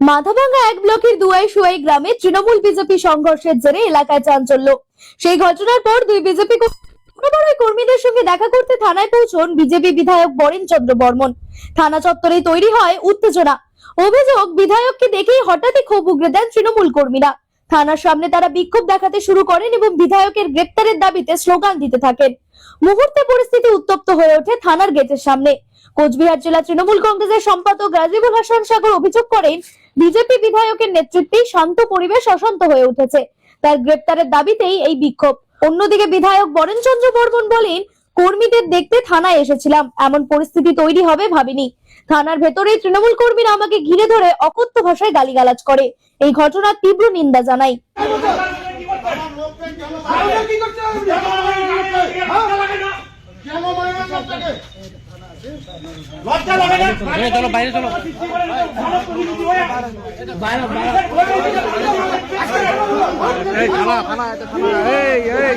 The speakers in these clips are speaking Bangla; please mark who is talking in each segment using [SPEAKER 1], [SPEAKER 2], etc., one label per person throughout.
[SPEAKER 1] মাথাভাঙ্গা এক ব্লকের দুয়াই সুয়াই গ্রামে তৃণমূল বিজেপি সংঘর্ষের জেরে এলাকায় চাঞ্চল্য। সেই ঘটনার পর দুই বিজেপি কর্মীদের সঙ্গে দেখা করতে থানায় পৌঁছন বিজেপি বিধায়ক বরেন চন্দ্র বর্মন। থানা চত্বরে তৈরি হয় উত্তেজনা। অভিযোগ, বিধায়ককে দেখেই হঠাৎই ক্ষোভ উগরে দেন তৃণমূল কর্মীরা। থানার সামনে তারা বিক্ষোভ দেখাতে শুরু করেন এবং বিধায়কের গ্রেপ্তারের দাবিতে স্লোগান দিতে থাকেন। মুহূর্তে পরিস্থিতি উত্তপ্ত হয়ে ওঠে থানার গেটের সামনে। কোচবিহার জেলা তৃণমূল কংগ্রেসের সম্পাদক রাজীবুল হাসান সাগর অভিযোগ করেন বিজেপি বিধায়কের নেতৃত্বেই শান্ত পরিবেশ অশান্ত হয়ে উঠেছে। তার গ্রেপ্তারের দাবিতেই এই বিক্ষোভ। অন্যদিকে বিধায়ক বরেনচন্দ্র বর্মন বলেন, কর্মীদের দেখতে থানায় এসেছিলাম। এমন পরিস্থিতি তৈরি হবে ভাবিনি। থানার ভেতরেই তৃণমূল কর্মীরা আমাকে ঘিরে ধরে অকথ্য ভাষায় গালিগালাজ করে। এই ঘটনার তীব্র নিন্দা জানাই?
[SPEAKER 2] চলো চলো বাইরে চলো এই থানা থানা এটা থানা এই এই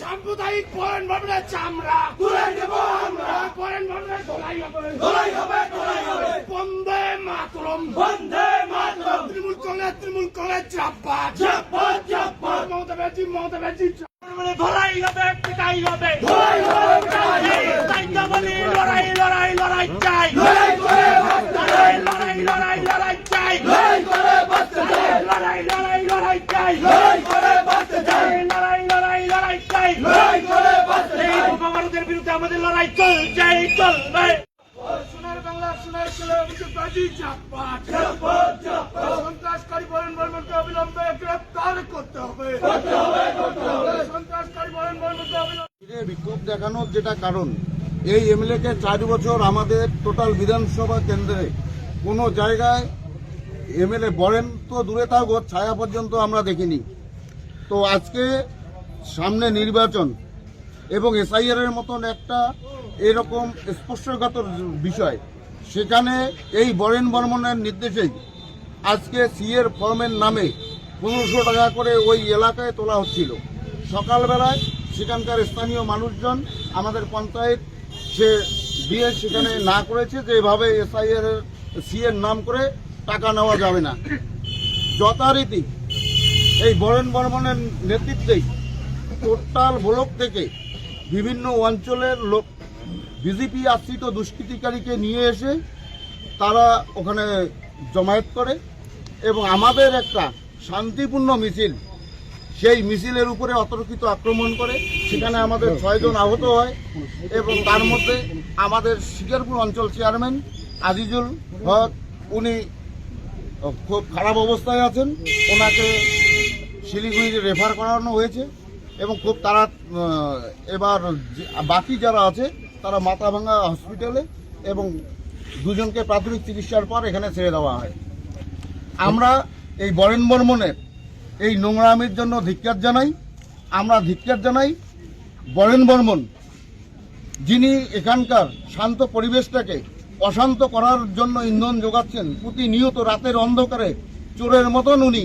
[SPEAKER 3] সাম্প্রদায়িক পরেন ভাবনা চামড়া। তুলে দেব আমরা। পরেন ভাবনা ধোলাই হবে। ধোলাই হবে ধোলাই হবে। বন্দে মাতরম। বন্দে মাতরম। তৃণমূল কংগ্রেস তৃণমূল কংগ্রেস চাপ্পা চাপ্পা চাপ্পা মমতা ব্যানার্জি মমতা ব্যানার্জি ধলাই হবে পিটাই হবে ধলাই হবে তাই তো বলি লড়াই লড়াই লড়াই চাই লড়াই করে লড়াই লড়াই লড়াই লড়াই চাই লড়াই করে বাঁচতে চাই লড়াই লড়াই লড়াই চাই লড়াই করে বাঁচতে চাই। লড়াই লড়াই লড়াই চাই। লড়াই করে বাঁচতে চাই। এই উপমারুদের বিরুদ্ধে আমাদের লড়াই চলছেই চলবে। সোনার বাংলা সোনার ছেলে অভিযোগ বাজি চাপা চাপা চাপা সন্ত্রাসকারী বলেন বর্মনকে অবিলম্বে গ্রেপ্তার করতে হবে। করতে হবে করতে হবে। সন্ত্রাসকারী বলেন বর্মনকে অবিলম্বে
[SPEAKER 4] বিক্ষোভ দেখানোর যেটা কারণ এই এমএলএ কে চার বছর আমাদের টোটাল বিধানসভা কেন্দ্রে কোনো জায়গায় এমএলএ বরেন তো দূরে থাকো ছায়া পর্যন্ত আমরা দেখিনি। তো আজকে সামনে নির্বাচন এবং এসআইআর এর মতন একটা এরকম স্পর্শকাতর বিষয়। সেখানে এই বরেন বর্মনের নির্দেশেই আজকে সিএর ফর্মের নামে পনেরোশো টাকা করে ওই এলাকায় তোলা হচ্ছিল। সকালবেলায় সেখানকার স্থানীয় মানুষজন, আমাদের পঞ্চায়েত, সে দিয়ে সেখানে না করেছে যে এভাবে এসআইআর সিএর নাম করে টাকা নেওয়া যাবে না। যথারীতি এই বরেন বর্মনের নেতৃত্বেই টোটাল ব্লক থেকে বিভিন্ন অঞ্চলের লোক, বিজেপি আশ্রিত দুষ্কৃতিকারীকে নিয়ে এসে তারা ওখানে জমায়েত করে এবং আমাদের একটা শান্তিপূর্ণ মিছিল, সেই মিছিলের উপরে অতর্কিত আক্রমণ করে, সেখানে আমাদের ছয়জন আহত হয় এবং তার মধ্যে আমাদের শিকারপুর অঞ্চল চেয়ারম্যান আজিজুল হক, উনি খুব খারাপ অবস্থায় আছেন। ওনাকে শিলিগুড়িতে রেফার করানো হয়েছে এবং খুব তারা এবার বাকি যারা আছে, তারা মাথাভাঙ্গা হসপিটালে এবং দুজনকে প্রাথমিক চিকিৎসার পর এখানে ছেড়ে দেওয়া হয়। আমরা এই বরেন বর্মনের এই নোংরামির জন্য ধিক্কার জানাই। আমরা ধিক্কার জানাই বরেন বর্মন, যিনি এখানকার শান্ত পরিবেশটাকে অশান্ত করার জন্য ইন্ধন যোগাচ্ছেন প্রতিনিয়ত রাতের অন্ধকারে চোরের মতন উনি।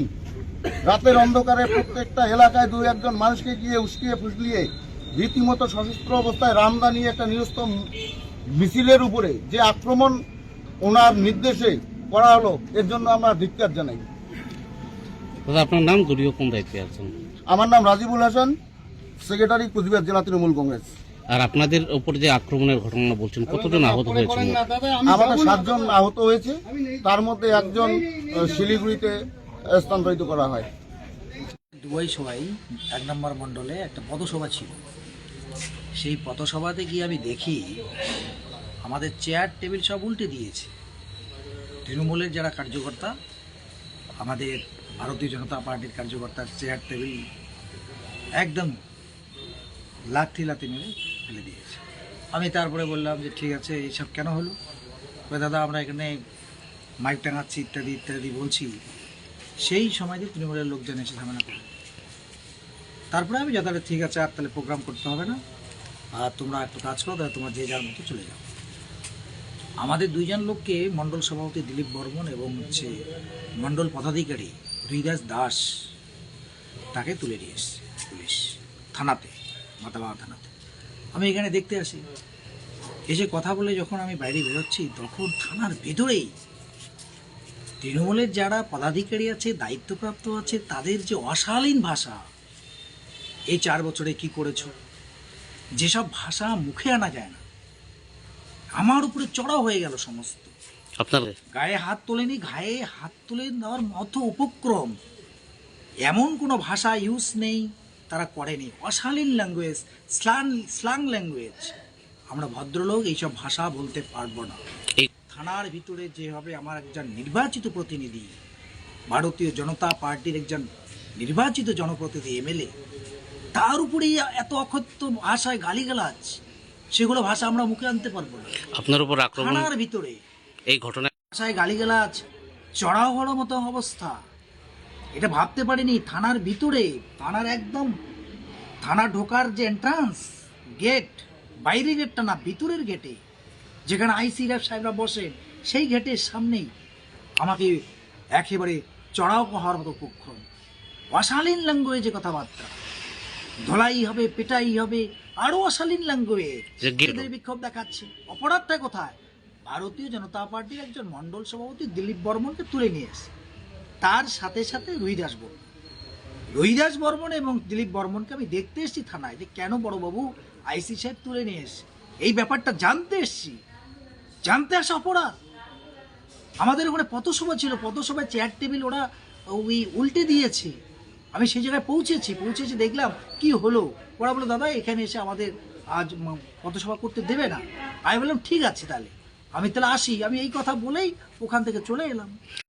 [SPEAKER 4] রাতের অন্ধকারে প্রত্যেকটা এলাকায় দু একজন মানুষকে গিয়ে উস্কিয়ে ফুসলিয়ে রীতিমতো সশস্ত্র অবস্থায় রামদা নিয়ে একটা নিরস্ত মিছিলের উপরে যে আক্রমণ ওনার নির্দেশে করা হলো এর জন্য আমরা ধিক্কার জানাই।
[SPEAKER 2] দাদা আপনার নাম দলীয় কোন দায়িত্বে আছেন?
[SPEAKER 4] আমার নাম রাজিবুল হাসান সেক্রেটারি কুচবিহার জেলা তৃণমূল কংগ্রেস।
[SPEAKER 2] আর আপনাদের উপর যে আক্রমণের ঘটনা বলছেন কতজন আহত হয়েছে
[SPEAKER 4] আমাদের সাতজন আহত হয়েছে। তার মধ্যে একজন শিলিগুড়িতে স্থানান্তরিত করা হয়।
[SPEAKER 5] দুবাই সবাই এক নম্বর মণ্ডলে একটা পথসভা ছিল। সেই পথসভাতে গিয়ে আমি দেখি আমাদের চেয়ার টেবিল সব উল্টে দিয়েছে। তৃণমূলের যারা কার্যকর্তা আমাদের ভারতীয় জনতা পার্টির কার্যকর্তার চেয়ার টেবিল একদম লাথি লাথি মেরে ফেলে দিয়েছে। আমি তারপরে বললাম যে, ঠিক আছে এইসব কেন হলো? দাদা, আমরা এখানে মাইক টাঙাচ্ছি, ইত্যাদি ইত্যাদি বলছি। সেই সময়তে তৃণমূলের লোকজন এসে ঝামেলা করে তারপরে আমি যথাটা ঠিক আছে, আর তাহলে প্রোগ্রাম করতে হবে না। আর তোমরা একটু কাজ করো, তাহলে তোমার যে যার মতো চলে যাও। আমাদের দুইজন লোককে মণ্ডল সভাপতি দিলীপ বর্মন এবং হচ্ছে মণ্ডল পদাধিকারী হৃদাস দাস তাকে তুলে নিয়ে এসছে পুলিশ থানাতে, মাতাবাড়া থানাতে। আমি এখানে দেখতে আসি। এসে কথা বলে যখন আমি বাইরে বেরোচ্ছি তখন থানার ভেতরেই তৃণমূলের যারা পদাধিকারী আছে দায়িত্বপ্রাপ্ত আছে তাদের যে অশালীন ভাষা এই চার বছরে কি করেছ? যেসব ভাষা মুখে আনা যায় না আমার উপরে চড়াও হয়ে গেল সমস্ত।
[SPEAKER 2] আপনার
[SPEAKER 5] গায়ে হাত তোলেনি গায়ে হাত তুলে দেওয়ার মতো উপক্রম এমন কোনো ভাষা ইউজ নেই। তারা করেনি। অশালীন ল্যাঙ্গুয়েজ স্লাং স্লাং ল্যাঙ্গুয়েজ আমরা ভদ্রলোক এইসব ভাষা বলতে পারব না। থানার ভিতরে যেভাবে আমার একজন নির্বাচিত প্রতিনিধি ভারতীয় জনতা পার্টির একজন নির্বাচিত জনপ্রতিনিধি এমএলএ তার উপরেই এত অক্ষত্য ভাষায় গালিগালাজ সেগুলো ভাষা আমরা মুখে আনতে পারব না।
[SPEAKER 2] আপনার উপর আক্রমণ
[SPEAKER 5] থানার ভিতরে
[SPEAKER 2] এই ঘটনা
[SPEAKER 5] ভাষায় গালিগালাজ চড়াও হওয়ার মতো অবস্থা। এটা ভাবতে পারিনি থানার ভিতরে থানার একদম থানা ঢোকার যে এন্ট্রান্স গেট বাইরের গেটটা না ভিতরের গেটে যেখানে আইসি র্যাব সাহেবরা বসেন সেই গেটের সামনেই আমাকে একেবারে চড়াও হওয়ার মতো উপক্রম অশালীন ল্যাঙ্গুয়েজে কথাবার্তা। ধলাই হবে পেটাই হবে আরও অশালীন ল্যাঙ্গুয়েজ বিক্ষোভ দেখাচ্ছে। অপরাধটা কোথায়? ভারতীয় জনতা পার্টির একজন মন্ডল সভাপতি দিলীপ বর্মনকে তুলে নিয়ে এসে তার সাথে সাথে রুহিদাস বর্মন রুহিদাস বর্মন এবং দিলীপ বর্মনকে আমি দেখতে এসেছি থানায় যে কেন বড়বাবু আইসি সাহেব তুলে নিয়ে এসে এই ব্যাপারটা জানতে এসছি। জানতে আসা অপরাধ। আমাদের ওখানে পথসভা ছিল, পথসভায় চেয়ার টেবিল ওরা ওই উল্টে দিয়েছে। আমি সেই জায়গায় পৌঁছেছি পৌঁছেছি দেখলাম কি হলো। ওরা বলল, দাদা, এখানে এসে আমাদের আজ পথসভা করতে দেবে না। আমি বললাম, ঠিক আছে তাহলে। আমি তাহলে আসি। আমি এই কথা বলেই ওখান থেকে চলে এলাম।